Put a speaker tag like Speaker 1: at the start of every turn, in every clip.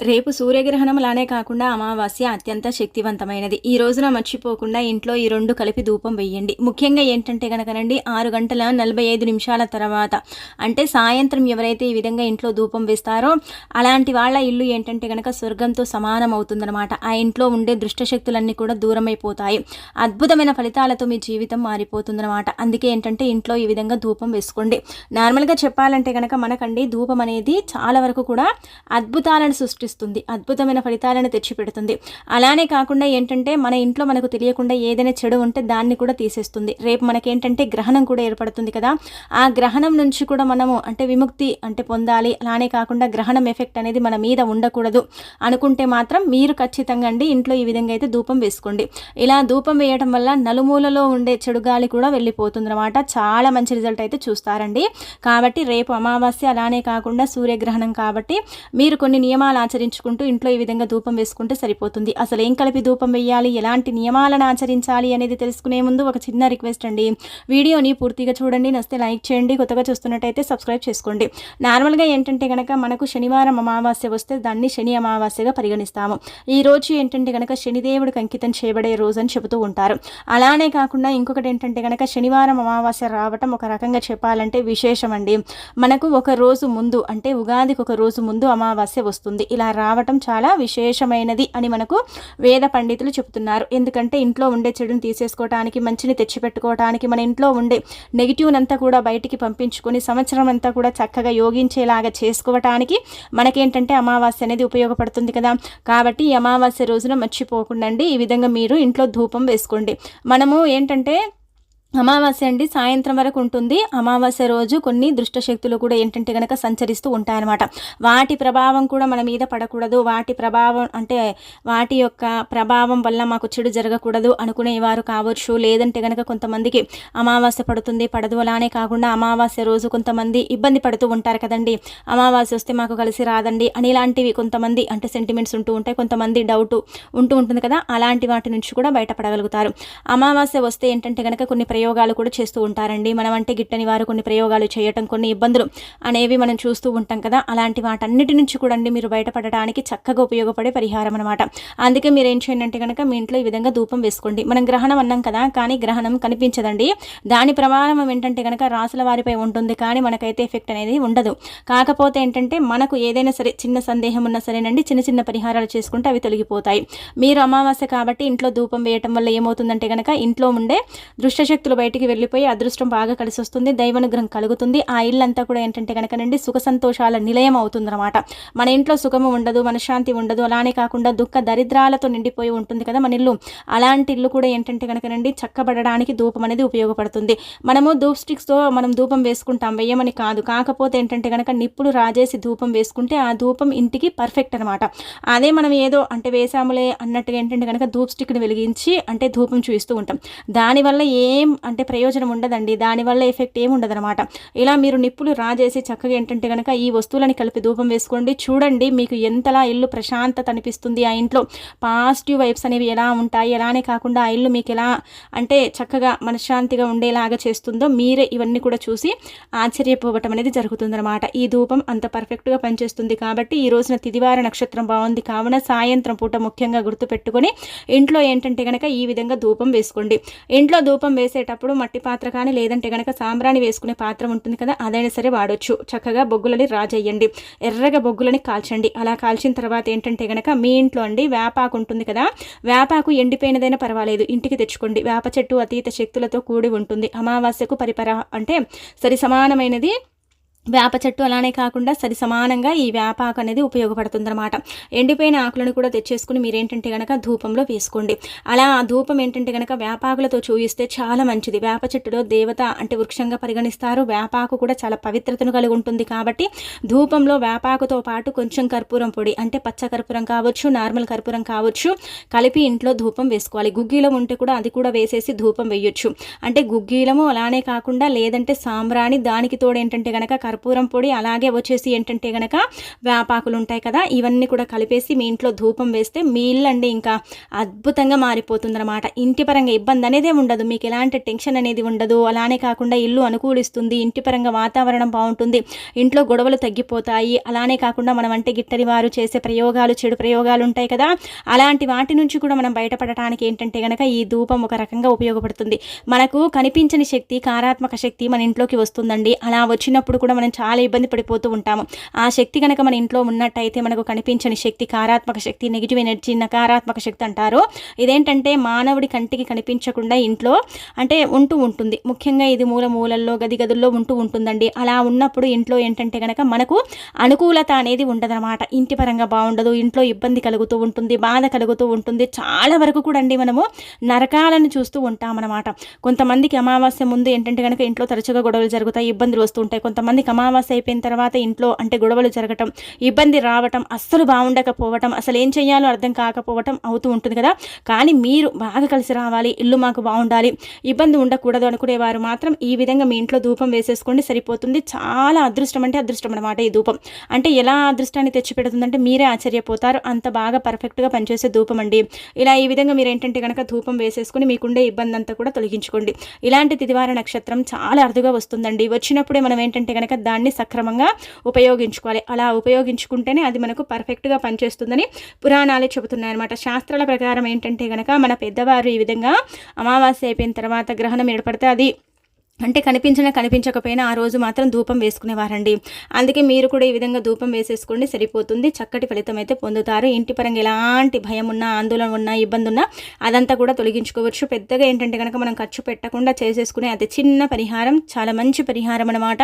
Speaker 1: రేపు సూర్యగ్రహణం లానే కాకుండా అమావాస్య అత్యంత శక్తివంతమైనది. ఈ రోజున మర్చిపోకుండా ఇంట్లో ఈ రెండు కలిపి ధూపం వేయండి ముఖ్యంగా ఏంటంటే కనుకనండి ఆరు గంటల నలభై ఐదు నిమిషాల తర్వాత. అంటే సాయంత్రం ఎవరైతే ఈ విధంగా ఇంట్లో ధూపం వేస్తారో అలాంటి వాళ్ళ ఇల్లు ఏంటంటే కనుక స్వర్గంతో సమానం అవుతుందన్నమాట ఆ ఇంట్లో ఉండే దుష్టశక్తులన్నీ కూడా దూరమైపోతాయి. అద్భుతమైన ఫలితాలతో మీ జీవితం మారిపోతుందన్నమాట. అందుకే ఏంటంటే ఇంట్లో ఈ విధంగా ధూపం వేసుకోండి. నార్మల్గా చెప్పాలంటే కనుక మనకండి ధూపం అనేది చాలా వరకు కూడా అద్భుతాలను సృష్టి సృష్టిస్తుంది అద్భుతమైన ఫలితాలను తెచ్చిపెడుతుంది. అలానే కాకుండా ఏంటంటే మన ఇంట్లో మనకు తెలియకుండా ఏదైనా చెడు ఉంటే దాన్ని కూడా తీసేస్తుంది. రేపు మనకేంటంటే గ్రహణం కూడా ఏర్పడుతుంది కదా. ఆ గ్రహణం నుంచి కూడా మనము అంటే విముక్తి అంటే పొందాలి. అలానే కాకుండా గ్రహణం ఎఫెక్ట్ అనేది మన మీద ఉండకూడదు. అనుకుంటే మాత్రం మీరు ఖచ్చితంగా అండి ఇంట్లో ఈ విధంగా అయితే ధూపం వేసుకోండి. ఇలా ధూపం వేయడం వల్ల నలుమూలలో ఉండే చెడు గాలి కూడా వెళ్ళిపోతుంది అనమాట చాలా మంచి రిజల్ట్ అయితే చూస్తారండి. కాబట్టి రేపు అమావాస్య అలానే కాకుండా సూర్యగ్రహణం కాబట్టి మీరు కొన్ని నియమాలు ఆచరించుకుంటూ ఇంట్లో ఈ విధంగా ధూపం వేసుకుంటే సరిపోతుంది. అసలు ఏం కలిపి ధూపం వేయాలి? ఎలాంటి నియమాలను ఆచరించాలి అనేది తెలుసుకునే ముందు ఒక చిన్న రిక్వెస్ట్ అండి. వీడియోని పూర్తిగా చూడండి నస్తే లైక్ చేయండి కొత్తగా చూస్తున్నట్టయితే సబ్స్క్రైబ్ చేసుకోండి. నార్మల్గా ఏంటంటే కనుక మనకు శనివారం అమావాస్య వస్తే దాన్ని శని అమావాస్యగా పరిగణిస్తాము. ఈ రోజు ఏంటంటే కనుక శనిదేవుడికి అంకితం చేయబడే రోజు అని చెబుతూ ఉంటారు. అలానే కాకుండా ఇంకొకటి ఏంటంటే కనుక శనివారం అమావాస్య రావటం ఒక రకంగా చెప్పాలంటే విశేషం అండి మనకు ఒక రోజు ముందు అంటే ఉగాదికి ఒక రోజు ముందు అమావాస్య వస్తుంది. ఇలా ఇలా రావటం చాలా విశేషమైనది అని మనకు వేద పండితులు చెబుతున్నారు. ఎందుకంటే ఇంట్లో ఉండే చెడుని తీసేసుకోవటానికి మంచిని తెచ్చిపెట్టుకోవటానికి మన ఇంట్లో ఉండే నెగిటివ్నంతా కూడా బయటికి పంపించుకొని సంవత్సరం అంతా కూడా చక్కగా యోగించేలాగా చేసుకోవటానికి మనకేంటంటే అమావాస్య అనేది ఉపయోగపడుతుంది కదా. కాబట్టి ఈ అమావాస్య రోజున మర్చిపోకుండా ఈ విధంగా మీరు ఇంట్లో ధూపం వేసుకోండి. మనము ఏంటంటే అమావాస్య అండి సాయంత్రం వరకు ఉంటుంది. అమావాస్య రోజు కొన్ని దృష్ట శక్తులు కూడా ఏంటంటే కనుక సంచరిస్తూ ఉంటాయన్నమాట. వాటి ప్రభావం కూడా మన మీద పడకూడదు. వాటి ప్రభావం అంటే వాటి యొక్క ప్రభావం వల్ల మాకు చెడు జరగకూడదు అనుకునేవారు కావచ్చు. లేదంటే కనుక కొంతమందికి అమావాస్య పడుతుంది పడదు అలానే కాకుండా అమావాస్య రోజు కొంతమంది ఇబ్బంది పడుతూ ఉంటారు కదండి. అమావాస్య వస్తే మాకు కలిసి రాదండి అని ఇలాంటివి కొంతమంది అంటే సెంటిమెంట్స్ ఉంటూ ఉంటాయి. కొంతమంది డౌట్ ఉంటూ ఉంటుంది కదా అలాంటి వాటి నుంచి కూడా బయటపడగలుగుతారు. అమావాస్య వస్తే ఏంటంటే కనుక కొన్ని ప్రయోగాలు కూడా చేస్తూ ఉంటారండి. మనం అంటే గిట్టని వారు కొన్ని ప్రయోగాలు చేయటం కొన్ని ఇబ్బందులు అనేవి మనం చూస్తూ ఉంటాం కదా. అలాంటి వాటన్నిటి నుంచి కూడా మీరు బయటపడటానికి చక్కగా ఉపయోగపడే పరిహారం అనమాట అందుకే మీరు ఏం చేయండి అంటే కనుక మీ ఇంట్లో ఈ విధంగా ధూపం వేసుకోండి. మనం గ్రహణం అన్నాం కదా కానీ గ్రహణం కనిపించదండి. దాని ప్రమాణం ఏంటంటే కనుక రాసుల వారిపై ఉంటుంది కానీ మనకైతే ఎఫెక్ట్ అనేది ఉండదు. కాకపోతే ఏంటంటే మనకు ఏదైనా సరే చిన్న సందేహం ఉన్నా సరేనండి చిన్న చిన్న పరిహారాలు చేసుకుంటే అవి తొలగిపోతాయి. మీరు అమావాస్య కాబట్టి ఇంట్లో ధూపం వేయటం వల్ల ఏమవుతుందంటే కనుక ఇంట్లో ఉండే దృష్టశక్తులు బయటికి వెళ్ళిపోయి అదృష్టం బాగా కలిసి వస్తుంది దైవనుగ్రహం కలుగుతుంది. ఆ ఇల్లంతా కూడా ఏంటంటే కనుకనండి సుఖ సంతోషాల నిలయం అవుతుందన్నమాట. మన ఇంట్లో సుఖము ఉండదు మనశ్శాంతి ఉండదు అలానే కాకుండా దుఃఖ దరిద్రాలతో నిండిపోయి ఉంటుంది కదా మన ఇల్లు. అలాంటి ఇల్లు కూడా ఏంటంటే కనుకనండి చక్కబడడానికి ధూపం అనేది ఉపయోగపడుతుంది. మనము ధూప్ స్టిక్స్తో మనం ధూపం వేసుకుంటాం వెయ్యమని కాదు. కాకపోతే ఏంటంటే కనుక నిప్పులు రాజేసి ధూపం వేసుకుంటే ఆ ధూపం ఇంటికి పర్ఫెక్ట్ అనమాట అదే మనం ఏదో అంటే వేసాములే అన్నట్టుగా ఏంటంటే కనుక ధూప్ స్టిక్ని వెలిగించి అంటే ధూపం చూస్తూ ఉంటాం. దానివల్ల ఏం అంటే ప్రయోజనం ఉండదండి. దానివల్ల ఎఫెక్ట్ ఏమి ఉండదనమాట ఇలా మీరు నిప్పులు రాజేసి చక్కగా ఏంటంటే కనుక ఈ వస్తువులని కలిపి ధూపం వేసుకోండి. చూడండి మీకు ఎంతలా ఇల్లు ప్రశాంతత అనిపిస్తుంది ఆ ఇంట్లో. పాజిటివ్ వైబ్స్ అనేవి ఎలా ఉంటాయి? ఎలానే కాకుండా ఆ ఇల్లు మీకు ఎలా అంటే చక్కగా మనశ్శాంతిగా ఉండేలాగా చేస్తుందో మీరే ఇవన్నీ కూడా చూసి ఆశ్చర్యపోవటం అనేది జరుగుతుందన్నమాట. ఈ ధూపం అంత పర్ఫెక్ట్గా పనిచేస్తుంది కాబట్టి ఈ రోజున తిదివార నక్షత్రం బాగుంది. కావున సాయంత్రం పూట ముఖ్యంగా గుర్తుపెట్టుకొని ఇంట్లో ఏంటంటే కనుక ఈ విధంగా ధూపం వేసుకోండి. ఇంట్లో ధూపం వేసే చేసేటప్పుడు మట్టి పాత్ర కానీ లేదంటే కనుక సాంబ్రాణి వేసుకునే పాత్ర ఉంటుంది కదా అదైనా సరే వాడొచ్చు. చక్కగా బొగ్గులని రాజేయండి. ఎర్రగా బొగ్గులని కాల్చండి. అలా కాల్చిన తర్వాత ఏంటంటే కనుక మీ ఇంట్లో అండి వేపాకు ఉంటుంది కదా వేపాకు ఎండిపోయినదైనా పర్వాలేదు. ఇంటికి తెచ్చుకోండి. వేప చెట్టు అతీత శక్తులతో కూడి ఉంటుంది. అమావాస్యకు పరిపర అంటే సరి సమానమైనది వేప చెట్టు అలానే కాకుండా సరి సమానంగా ఈ వేపాకు అనేది ఉపయోగపడుతుందన్నమాట. ఎండిపోయిన ఆకులను కూడా తెచ్చేసుకుని మీరేంటంటే కనుక ధూపంలో వేసుకోండి. అలా ఆ ధూపం ఏంటంటే కనుక వేపాకులతో చూయిస్తే చాలా మంచిది. వేప చెట్టులో దేవత అంటే వృక్షంగా పరిగణిస్తారు. వేపాకు కూడా చాలా పవిత్రతను కలిగి ఉంటుంది కాబట్టి ధూపంలో వేపాకుతో పాటు కొంచెం కర్పూరం పొడి అంటే పచ్చ కర్పూరం కావచ్చు నార్మల్ కర్పూరం కావచ్చు కలిపి ఇంట్లో ధూపం వేసుకోవాలి. గుగ్గీలం ఉంటే కూడా అది కూడా వేసేసి ధూపం వేయొచ్చు. అంటే గుగ్గీలము అలానే కాకుండా లేదంటే సాంబ్రాణి దానికి తోడు ఏంటంటే కనుక కర్పూరం పొడి అలాగే వచ్చేసి ఏంటంటే గనక వేపాకులు ఉంటాయి కదా ఇవన్నీ కూడా కలిపేసి మీ ఇంట్లో ధూపం వేస్తే మీ ఇల్లు అండి ఇంకా అద్భుతంగా మారిపోతుందన్నమాట. ఇంటి పరంగా ఇబ్బంది అనేది ఉండదు. మీకు ఎలాంటి టెన్షన్ అనేది ఉండదు. అలానే కాకుండా ఇల్లు అనుకూలిస్తుంది. ఇంటి పరంగా వాతావరణం బాగుంటుంది. ఇంట్లో గొడవలు తగ్గిపోతాయి. అలానే కాకుండా మనం అంటే గిట్టని వారు చేసే ప్రయోగాలు చెడు ప్రయోగాలు ఉంటాయి కదా అలాంటి వాటి నుంచి కూడా మనం బయటపడటానికి ఏంటంటే కనుక ఈ ధూపం ఒక రకంగా ఉపయోగపడుతుంది. మనకు కనిపించని శక్తి కారాత్మక శక్తి మన ఇంట్లోకి వస్తుందండి. అలా వచ్చినప్పుడు కూడా మనం చాలా ఇబ్బంది పడిపోతూ ఉంటాము. ఆ శక్తి కనుక మన ఇంట్లో ఉన్నట్టయితే మనకు కనిపించని శక్తి కారాత్మక శక్తి నెగిటివ్ ఎనర్జీ నకారాత్మక శక్తి అంటారు. ఇదేంటంటే మానవుడి కంటికి కనిపించకుండా ఇంట్లో అంటే ఉంటూ ఉంటుంది. ముఖ్యంగా ఇది మూల మూలల్లో గది గదుల్లో ఉంటూ ఉంటుందండి. అలా ఉన్నప్పుడు ఇంట్లో ఏంటంటే కనుక మనకు అనుకూలత అనేది ఉండదన్నమాట. ఇంటి పరంగా బాగుండదు ఇంట్లో ఇబ్బంది కలుగుతూ ఉంటుంది బాధ కలుగుతూ ఉంటుంది. చాలా వరకు కూడా అండి మనము నరకాలను చూస్తూ ఉంటామన్నమాట. కొంతమందికి అమావాస్య ముందు ఏంటంటే కనుక ఇంట్లో తరచుగా గొడవలు జరుగుతాయి ఇబ్బందులు వస్తుంటాయి కొంతమంది కొంతమందికి అమావాస్య అయిపోయిన తర్వాత ఇంట్లో అంటే గొడవలు జరగటం ఇబ్బంది రావటం అస్సలు బాగుండకపోవటం అసలు ఏం చేయాలో అర్థం కాకపోవటం అవుతూ ఉంటుంది కదా. కానీ మీరు బాగా కలిసి రావాలి ఇల్లు మాకు బాగుండాలి ఇబ్బంది ఉండకూడదు అనుకునేవారు మాత్రం ఈ విధంగా మీ ఇంట్లో ధూపం వేసేసుకోండి సరిపోతుంది. చాలా అదృష్టం అంటే అదృష్టం అనమాట ఈ ధూపం. అంటే ఎలా అదృష్టాన్ని తెచ్చిపెడుతుందంటే మీరే ఆశ్చర్యపోతారు. అంత బాగా పర్ఫెక్ట్గా పనిచేసే ధూపం అండి. ఇలా ఈ విధంగా మీరు ఏంటంటే కనుక ధూపం వేసేసుకుని మీకుండే ఇబ్బంది అంతా కూడా తొలగించుకోండి. ఇలాంటి తిదివార నక్షత్రం చాలా అరుదుగా వస్తుందండి. వచ్చినప్పుడే మనం ఏంటంటే కనుక దాన్ని సక్రమంగా ఉపయోగించుకోవాలి. అలా ఉపయోగించుకుంటేనే అది మనకు పర్ఫెక్ట్గా పనిచేస్తుందని పురాణాలే చెబుతున్నాయన్నమాట. శాస్త్రాల ప్రకారం ఏంటంటే కనుక మన పెద్దవారు ఈ విధంగా అమావాస్య అయిపోయిన తర్వాత గ్రహణం ఏర్పడితే అది అంటే కనిపించినా కనిపించకపోయినా ఆ రోజు మాత్రం ధూపం వేసుకునేవారండి. అందుకే మీరు కూడా ఈ విధంగా ధూపం వేసేసుకోండి సరిపోతుంది. చక్కటి ఫలితం అయితే పొందుతారు. ఇంటి పరంగా ఎలాంటి భయం ఉన్నా ఆందోళన ఉన్నా ఇబ్బంది ఉన్నా అదంతా కూడా తొలగించుకోవచ్చు. పెద్దగా ఏంటంటే కనుక మనం ఖర్చు పెట్టకుండా చేసేసుకునే అతి చిన్న పరిహారం చాలా మంచి పరిహారం అనమాట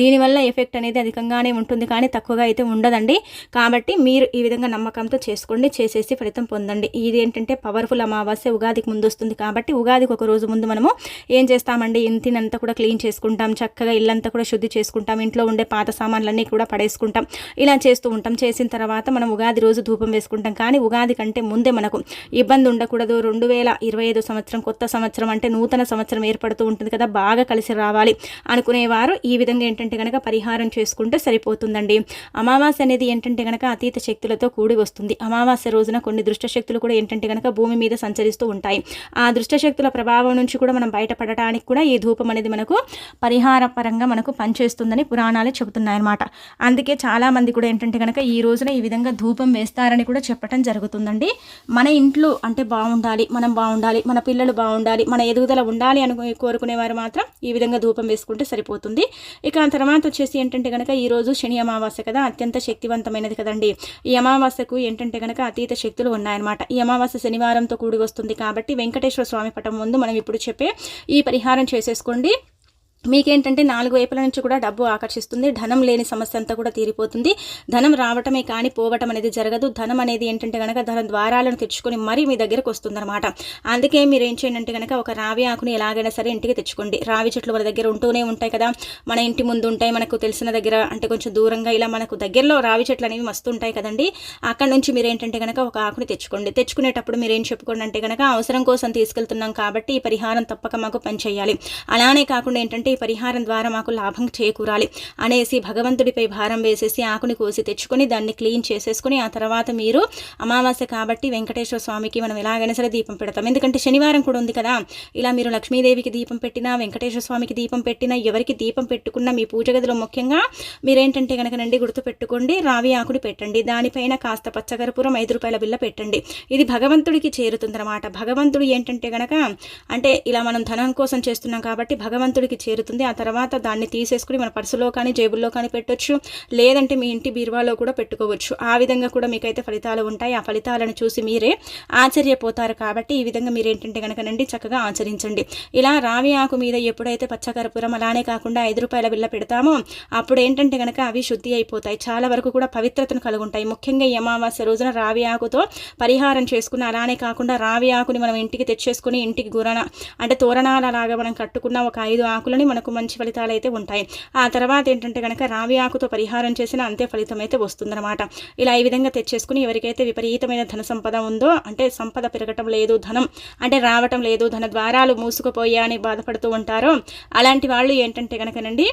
Speaker 1: దీనివల్ల ఎఫెక్ట్ అనేది అధికంగానే ఉంటుంది కానీ తక్కువగా అయితే ఉండదండి. కాబట్టి మీరు ఈ విధంగా నమ్మకంతో చేసుకోండి చేసేసి ఫలితం పొందండి. ఇది ఏంటంటే పవర్ఫుల్ అమావాస్య ఉగాదికి ముందు వస్తుంది కాబట్టి ఉగాదికి ఒక రోజు ముందు మనము ఏం చేస్తామండి? ఇంతినంత ఇల్లంతా కూడా క్లీన్ చేసుకుంటాం చక్కగా ఇల్లంతా కూడా శుద్ధి చేసుకుంటాం ఇంట్లో ఉండే పాత సామాన్లన్నీ కూడా పడేసుకుంటాం. ఇలా చేస్తూ ఉంటాం. చేసిన తర్వాత మనం ఉగాది రోజు ధూపం వేసుకుంటాం. కానీ ఉగాది కంటే ముందే మనకు ఇబ్బంది ఉండకూడదు. రెండు వేల ఇరవై ఐదు సంవత్సరం కొత్త సంవత్సరం అంటే నూతన సంవత్సరం ఏర్పడుతూ ఉంటుంది కదా బాగా కలిసి రావాలి. అనుకునేవారు ఈ విధంగా ఏంటంటే కనుక పరిహారం చేసుకుంటే సరిపోతుందండి. అమావాస్య అనేది ఏంటంటే కనుక అతీత శక్తులతో కూడి వస్తుంది. అమావాస్య రోజున కొన్ని దృష్ట శక్తులు కూడా ఏంటంటే కనుక భూమి మీద సంచరిస్తూ ఉంటాయి. ఆ దృష్ట శక్తుల ప్రభావం నుంచి కూడా మనం బయటపడటానికి కూడా ఈ ధూపం అనేది అనేది మనకు పరిహార పరంగా మనకు పనిచేస్తుందని పురాణాలు చెబుతున్నాయన్నమాట. అందుకే చాలామంది కూడా ఏంటంటే కనుక ఈ రోజున ఈ విధంగా ధూపం వేస్తారని కూడా చెప్పడం జరుగుతుందండి. మన ఇంట్లో అంటే బాగుండాలి మనం బాగుండాలి మన పిల్లలు బాగుండాలి మన ఎదుగుదల ఉండాలి అని కోరుకునేవారు మాత్రం ఈ విధంగా ధూపం వేసుకుంటే సరిపోతుంది. ఇక తర్వాత వచ్చేసి ఏంటంటే కనుక ఈరోజు శని అమావాస్య కదా అత్యంత శక్తివంతమైనది కదండి. ఈ అమావాస్యకు ఏంటంటే కనుక అతీత శక్తులు ఉన్నాయన్నమాట. ఈ అమావాస్య శనివారంతో కూడి వస్తుంది కాబట్టి వెంకటేశ్వర స్వామి పటం ముందు మనం ఇప్పుడు చెప్పే ఈ పరిహారం చేసేసుకోండి. మీకేంటంటే నాలుగు వైపుల నుంచి కూడా డబ్బు ఆకర్షిస్తుంది. ధనం లేని సమస్య అంతా కూడా తీరిపోతుంది. ధనం రావటమే కానీ పోవటం అనేది జరగదు. ధనం అనేది ఏంటంటే కనుక ధన ద్వారాలను తెచ్చుకొని మరీ మీ దగ్గరకు వస్తుందన్నమాట. అందుకే మీరు ఏం చేయండి అంటే కనుక ఒక రావి ఆకుని ఎలాగైనా సరే ఇంటికి తెచ్చుకోండి. రావి చెట్లు మన దగ్గర ఉంటూనే ఉంటాయి కదా. మన ఇంటి ముందు ఉంటాయి. మనకు తెలిసిన దగ్గర అంటే కొంచెం దూరంగా ఇలా మనకు దగ్గరలో రావి చెట్లు అనేవి మస్తుంటాయి కదండి. అక్కడ నుంచి మీరు ఏంటంటే కనుక ఒక ఆకుని తెచ్చుకోండి. తెచ్చుకునేటప్పుడు మీరు ఏం చెప్పుకోండి అంటే కనుక అవసరం కోసం తీసుకెళ్తున్నాం కాబట్టి ఈ పరిహారం తప్పక మాకు పనిచేయాలి. అలానే కాకుండా ఏంటంటే ఈ పరిహారం ద్వారా మాకు లాభం చేకూరాలి అనేసి భగవంతుడిపై భారం వేసేసి ఆకుని కోసి తెచ్చుకొని దాన్ని క్లీన్ చేసేసుకుని ఆ తర్వాత మీరు అమావాస్య కాబట్టి వెంకటేశ్వర స్వామికి మనం ఎలాగైనా సరే దీపం పెడతాం. ఎందుకంటే శనివారం కూడా ఉంది కదా. ఇలా మీరు లక్ష్మీదేవికి దీపం పెట్టినా వెంకటేశ్వర స్వామికి దీపం పెట్టినా ఎవరికి దీపం పెట్టుకున్నా మీ పూజ గదిలో ముఖ్యంగా మీరేంటంటే కనుక నండి గుర్తు రావి ఆకుని పెట్టండి దానిపైన కాస్త పచ్చకర్పూరం ఐదు రూపాయల బిల్ల పెట్టండి. ఇది భగవంతుడికి చేరుతుందన్నమాట. భగవంతుడు ఏంటంటే గనక అంటే ఇలా మనం ధనం కోసం చేస్తున్నాం కాబట్టి భగవంతుడికి చేరు చేరుతుంది ఆ తర్వాత దాన్ని తీసేసుకుని మన పర్సులో కానీ జేబుల్లో కానీ పెట్టొచ్చు. లేదంటే మీ ఇంటి బీరువాలో కూడా పెట్టుకోవచ్చు. ఆ విధంగా కూడా మీకైతే ఫలితాలు ఉంటాయి. ఆ ఫలితాలను చూసి మీరే ఆశ్చర్యపోతారు కాబట్టి ఈ విధంగా మీరు ఏంటంటే కనుకనండి చక్కగా ఆచరించండి. ఇలా రావి ఆకు మీద ఎప్పుడైతే పచ్చకర్పూరం అలానే కాకుండా ఐదు రూపాయల బిల్ల పెడతామో అప్పుడు ఏంటంటే కనుక అవి శుద్ధి అయిపోతాయి. చాలా వరకు కూడా పవిత్రతను కలుగుంటాయి. ముఖ్యంగా ఈ అమావాస్య రోజున రావి ఆకుతో పరిహారం చేసుకున్న అలానే కాకుండా రావి ఆకుని మనం ఇంటికి తెచ్చేసుకుని ఇంటికి గురణ అంటే తోరణాల లాగా మనం కట్టుకున్న ఒక ఐదు ఆకులని మనకు మంచి ఫలితాలు అయితే ఉంటాయి. ఆ తర్వాత ఏంటంటే కనుక రావి ఆకుతో పరిహారం చేసిన అంతే ఫలితం అయితే వస్తుందన్నమాట. ఇలా ఈ విధంగా తెచ్చేసుకుని ఎవరికైతే విపరీతమైన ధన సంపద ఉందో అంటే సంపద పెరగటం లేదు ధనం అంటే రావటం లేదు ధన ద్వారాలు మూసుకుపోయా అని బాధపడుతూ ఉంటారో అలాంటి వాళ్ళు ఏంటంటే కనుకనండి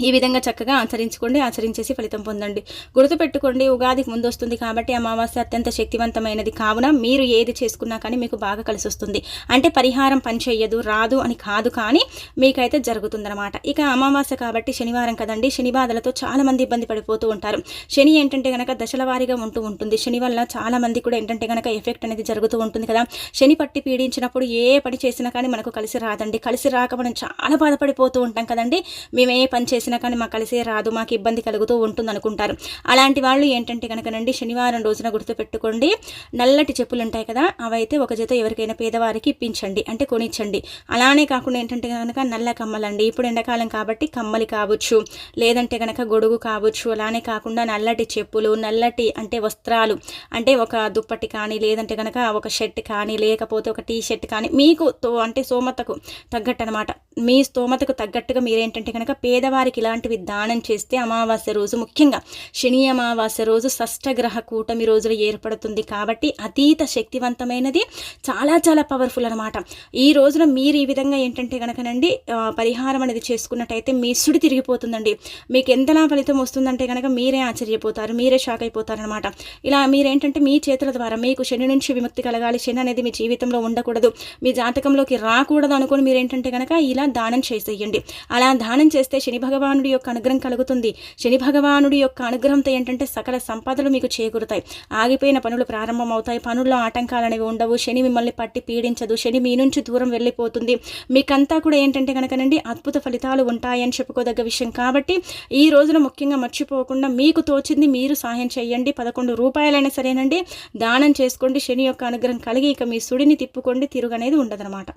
Speaker 1: ఈ విధంగా చక్కగా ఆచరించుకోండి ఆచరించేసి ఫలితం పొందండి. గుర్తుపెట్టుకోండి ఉగాదికి ముందు వస్తుంది కాబట్టి అమావాస్య అత్యంత శక్తివంతమైనది. కావున మీరు ఏది చేసుకున్నా కానీ మీకు బాగా కలిసి వస్తుంది అంటే పరిహారం పని రాదు అని కాదు కానీ మీకైతే జరుగుతుందన్నమాట. ఇక అమావాస్య కాబట్టి శనివారం కదండి శని బాధలతో చాలామంది ఇబ్బంది పడిపోతూ ఉంటారు. శని ఏంటంటే కనుక దశల వారీగా ఉంటూ ఉంటుంది. శని వల్ల చాలామంది కూడా ఏంటంటే కనుక ఎఫెక్ట్ అనేది జరుగుతూ ఉంటుంది కదా. శని పట్టి పీడించినప్పుడు ఏ పని చేసినా కానీ మనకు కలిసి రాదండి. కలిసి రాక మనం చాలా బాధపడిపోతూ ఉంటాం కదండి. మేము ఏ పని చేసి చేసినా కానీ మాకు కలిసే రాదు మాకు ఇబ్బంది కలుగుతూ ఉంటుంది అనుకుంటారు. అలాంటి వాళ్ళు ఏంటంటే కనుకనండి శనివారం రోజున గుర్తుపెట్టుకోండి నల్లటి చెప్పులు ఉంటాయి కదా అవైతే ఒక జత ఎవరికైనా పేదవారికి ఇప్పించండి అంటే కొనిచ్చండి. అలానే కాకుండా ఏంటంటే కనుక నల్ల కమ్మలండి ఇప్పుడు ఎండాకాలం కాబట్టి కమ్మలి కావచ్చు లేదంటే కనుక గొడుగు కావచ్చు అలానే కాకుండా నల్లటి చెప్పులు నల్లటి అంటే వస్త్రాలు అంటే ఒక దుప్పటి కానీ లేదంటే కనుక ఒక షర్ట్ కానీ లేకపోతే ఒక టీ షర్ట్ కానీ మీకు తో అంటే సోమతకు తగ్గట్టు అనమాట మీ స్తోమతకు తగ్గట్టుగా మీరేంటంటే కనుక పేదవారికి ఇలాంటివి దానం చేస్తే అమావాస్య రోజు ముఖ్యంగా శని అమావాస్య రోజు షష్టగ్రహ కూటమి రోజులు ఏర్పడుతుంది కాబట్టి అతీత శక్తివంతమైనది చాలా చాలా పవర్ఫుల్ అనమాట ఈ రోజున మీరు ఈ విధంగా ఏంటంటే కనుకనండి పరిహారం అనేది చేసుకున్నట్టయితే మీ సుడి తిరిగిపోతుందండి. మీకు ఎంతలా ఫలితం వస్తుందంటే కనుక మీరే ఆశ్చర్యపోతారు మీరే షాక్ అయిపోతారనమాట ఇలా మీరేంటంటే మీ చేతుల ద్వారా మీకు శని నుంచి విముక్తి కలగాలి శని అనేది మీ జీవితంలో ఉండకూడదు మీ జాతకంలోకి రాకూడదు అనుకుని మీరేంటంటే కనుక ఇలా దానం చేసేయండి. అలా దానం చేస్తే శని భగవానుడి యొక్క అనుగ్రహం కలుగుతుంది. శని భగవానుడి యొక్క అనుగ్రహంతో ఏంటంటే సకల సంపదలు మీకు చేకూరుతాయి. ఆగిపోయిన పనులు ప్రారంభమవుతాయి. పనుల్లో ఆటంకాలు అనేవి ఉండవు. శని మిమ్మల్ని పట్టి పీడించదు. శని మీ నుంచి దూరం వెళ్ళిపోతుంది. మీకంతా కూడా ఏంటంటే కనుకనండి అద్భుత ఫలితాలు ఉంటాయని చెప్పుకోదగ్గ విషయం కాబట్టి ఈ రోజున ముఖ్యంగా మర్చిపోకుండా మీకు తోచింది మీరు సహాయం చేయండి. పదకొండు రూపాయలైనా సరేనండి. దానం చేసుకోండి. శని యొక్క అనుగ్రహం కలిగి ఇక మీ సుడిని తిప్పుకోండి. తిరుగు అనేది ఉండదనమాట